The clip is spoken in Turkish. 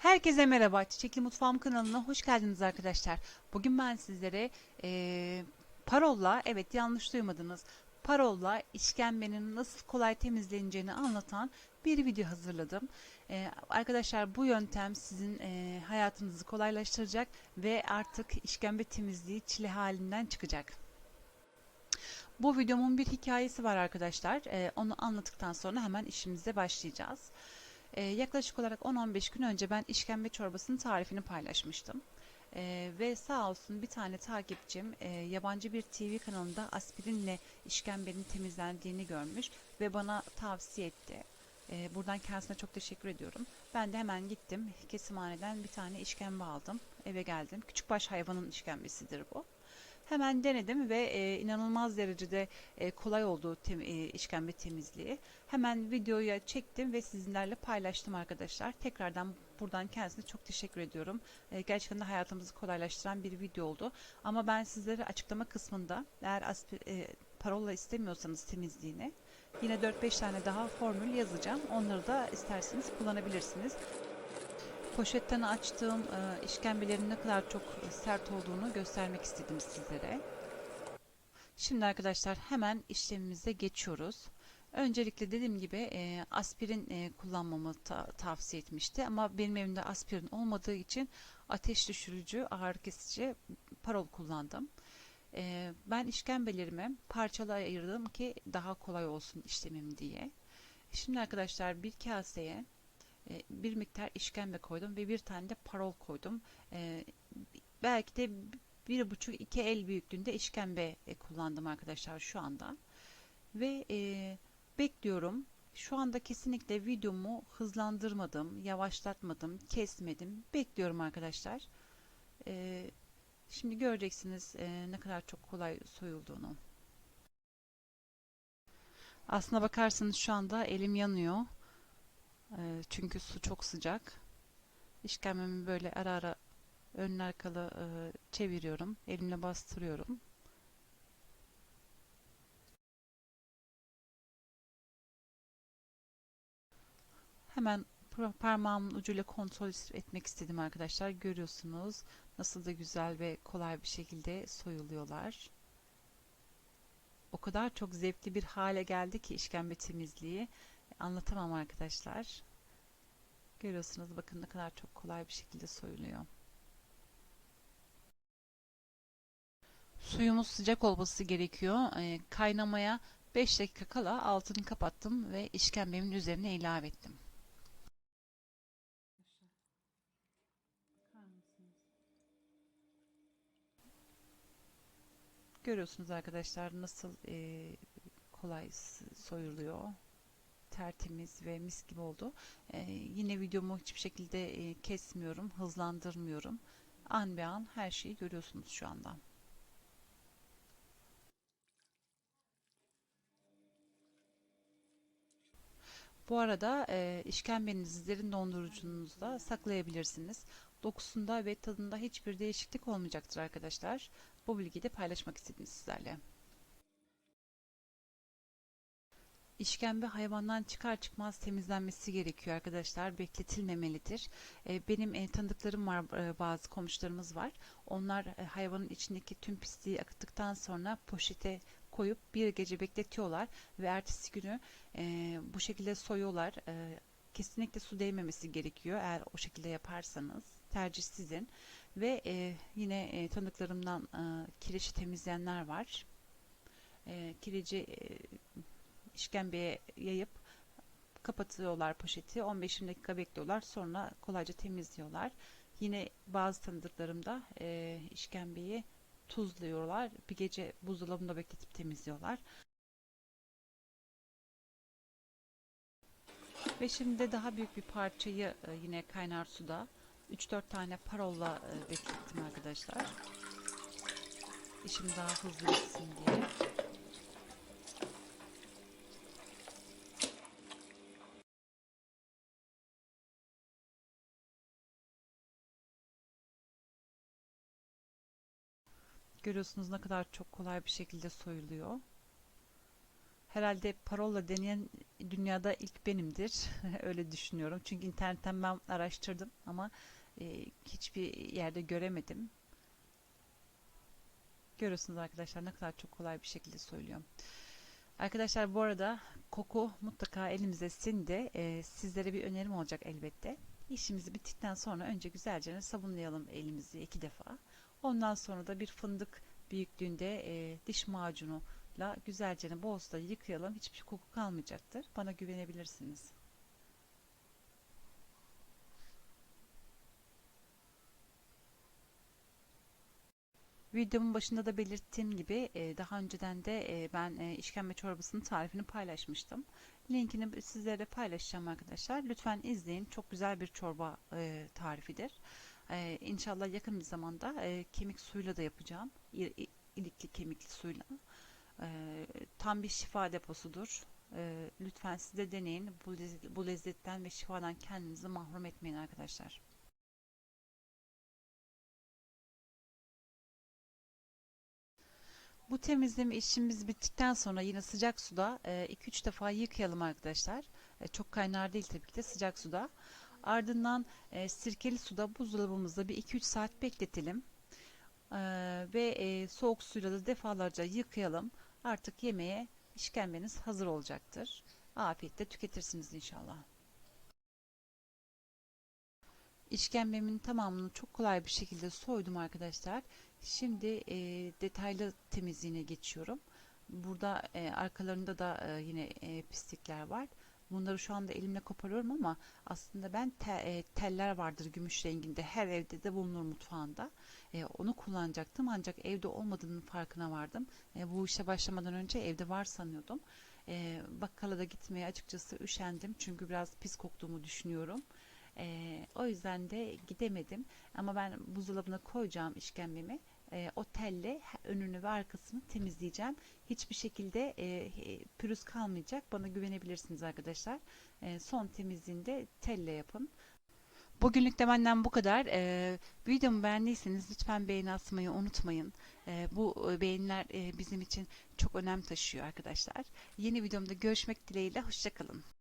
Herkese merhaba. Çiçekli Mutfağım kanalına hoş geldiniz arkadaşlar. Bugün ben sizlere eee, parolla, evet yanlış duymadınız, parolla işkembenin nasıl kolay temizleneceğini anlatan bir video hazırladım. Eee, arkadaşlar bu yöntem sizin eee, hayatınızı kolaylaştıracak ve artık işkembe temizliği çile halinden çıkacak. Bu videomun bir hikayesi var arkadaşlar. Eee, onu anlattıktan sonra hemen işimize başlayacağız. Ee, yaklaşık olarak 10-15 gün önce ben işkembe çorbasının tarifini paylaşmıştım. Ee, ve sağ olsun bir tane takipçim e, yabancı bir TV kanalında aspirinle işkembenin temizlendiğini görmüş ve bana tavsiye etti. Ee, buradan kendisine çok teşekkür ediyorum. Ben de hemen gittim kesimhaneden bir tane işkembe aldım. Eve geldim. Küçükbaş hayvanın işkembesidir bu. Hemen denedim ve e, inanılmaz derecede e, kolay oldu tem, e, işkembe temizliği. Hemen videoya çektim ve sizinlerle paylaştım arkadaşlar. Tekrardan buradan kendisine çok teşekkür ediyorum. E, gerçekten de hayatımızı kolaylaştıran bir video oldu. Ama ben sizlere açıklama kısmında eğer e, parola istemiyorsanız temizliğini yine 4-5 tane daha formül yazacağım. Onları da isterseniz kullanabilirsiniz. Poşetten açtığım e, işkembelerin ne kadar çok sert olduğunu göstermek istedim sizlere. Şimdi arkadaşlar hemen işlemimize geçiyoruz. Öncelikle dediğim gibi e, aspirin e, kullanmamı ta tavsiye etmişti ama benim evimde aspirin olmadığı için ateş düşürücü, ağrı kesici parol kullandım. E, ben işkembelerimi parçalara ayırdım ki daha kolay olsun işlemim diye. Şimdi arkadaşlar bir kaseye e, bir miktar işkembe koydum ve bir tane de parol koydum. E, belki de bir buçuk iki el büyüklüğünde işkembe e, kullandım arkadaşlar şu anda. Ve bekliyorum. Şu anda kesinlikle videomu hızlandırmadım, yavaşlatmadım, kesmedim. Bekliyorum arkadaşlar. Şimdi göreceksiniz ne kadar çok kolay soyulduğunu. Aslına bakarsanız şu anda elim yanıyor. E, çünkü su çok sıcak. İşkembemi böyle ara ara ön arkalı e, çeviriyorum. Elimle bastırıyorum. Hemen parmağımın ucuyla kontrol etmek istedim arkadaşlar. Görüyorsunuz nasıl da güzel ve kolay bir şekilde soyuluyorlar. O kadar çok zevkli bir hale geldi ki işkembe temizliği. Anlatamam arkadaşlar. Görüyorsunuz bakın ne kadar çok kolay bir şekilde soyuluyor. Suyumuz sıcak olması gerekiyor. E, kaynamaya 5 dakika kala altını kapattım ve işkembemin üzerine ilave ettim. Görüyorsunuz arkadaşlar nasıl e, kolay soyuluyor. Tertemiz ve mis gibi oldu. E, yine videomu hiçbir şekilde e, kesmiyorum, hızlandırmıyorum. An be an her şeyi görüyorsunuz şu anda. Bu arada e, işkembenizi derin dondurucunuzda saklayabilirsiniz. Dokusunda ve tadında hiçbir değişiklik olmayacaktır arkadaşlar. Bu bilgiyi de paylaşmak istedim sizlerle. İşkembe hayvandan çıkar çıkmaz temizlenmesi gerekiyor arkadaşlar. Bekletilmemelidir. E, benim e, tanıdıklarım var, e, bazı komşularımız var. Onlar hayvanın içindeki tüm pisliği akıttıktan sonra poşete koyup bir gece bekletiyorlar ve ertesi günü bu şekilde soyuyorlar. Kesinlikle su değmemesi gerekiyor eğer o şekilde yaparsanız. Tercih sizin. Ve yine e, tanıdıklarımdan e, temizleyenler var. E, kireci işkembeye yayıp kapatıyorlar poşeti. 15-20 dakika bekliyorlar. Sonra kolayca temizliyorlar. Yine bazı tanıdıklarımda e, işkembeyi tuzluyorlar. Bir gece buzdolabında bekletip temizliyorlar. Ve şimdi daha büyük bir parçayı e, yine kaynar suda 3-4 tane parolla e, beklettim arkadaşlar. İşim daha hızlı bitsin diye. Görüyorsunuz ne kadar çok kolay bir şekilde soyuluyor. Herhalde parolla deneyen dünyada ilk benimdir. Öyle düşünüyorum. Çünkü internetten ben araştırdım ama e, hiçbir yerde göremedim. Görüyorsunuz arkadaşlar ne kadar çok kolay bir şekilde söylüyorum. Arkadaşlar bu arada koku mutlaka elimize sindi. E, sizlere bir önerim olacak elbette. İşimizi bittikten sonra önce güzelce sabunlayalım elimizi iki defa. Ondan sonra da bir fındık büyüklüğünde e, diş macunuyla güzelce bolsa yıkayalım. Hiçbir koku kalmayacaktır. Bana güvenebilirsiniz. Videomun başında da belirttiğim gibi e, daha önceden de e, ben e, işkembe çorbasının tarifini paylaşmıştım. Linkini sizlere paylaşacağım arkadaşlar. Lütfen izleyin. Çok güzel bir çorba tarifidir. İnşallah yakın bir zamanda kemik suyuyla da yapacağım. İlikli kemikli suyla. Tam bir şifa deposudur. Lütfen siz de deneyin. Bu lezzetten ve şifadan kendinizi mahrum etmeyin arkadaşlar. Bu temizleme işimiz bittikten sonra yine sıcak suda 2-3 defa yıkayalım arkadaşlar. E, çok kaynar değil tabii ki de sıcak suda. Ardından e, sirkeli suda buzdolabımızda bir 2-3 saat bekletelim. E, ve soğuk suyla da defalarca yıkayalım. Artık yemeğe işkembeniz hazır olacaktır. Afiyetle tüketirsiniz inşallah. İşkembemin tamamını çok kolay bir şekilde soydum arkadaşlar. Şimdi e, detaylı temizliğine geçiyorum. Burada e, arkalarında da e, yine e, pislikler var. Bunları şu anda elimle koparıyorum ama aslında ben te, e, teller vardır gümüş renginde. Her evde de bulunur mutfağında. E, onu kullanacaktım ancak evde olmadığının farkına vardım. E, bu işe başlamadan önce evde var sanıyordum. E, bakkala da gitmeye açıkçası üşendim. Çünkü biraz pis koktuğumu düşünüyorum. E, o yüzden de gidemedim. Ama ben buzdolabına koyacağım işkembemi. E, o telle önünü ve arkasını temizleyeceğim. Hiçbir şekilde e, pürüz kalmayacak. Bana güvenebilirsiniz arkadaşlar. E, son temizliğinde telle yapın. Bugünlük de benden bu kadar. Ee, videomu beğendiyseniz lütfen beğeni atmayı unutmayın. Ee, bu beğeniler e, bizim için çok önem taşıyor arkadaşlar. Yeni videomda görüşmek dileğiyle. Hoşçakalın.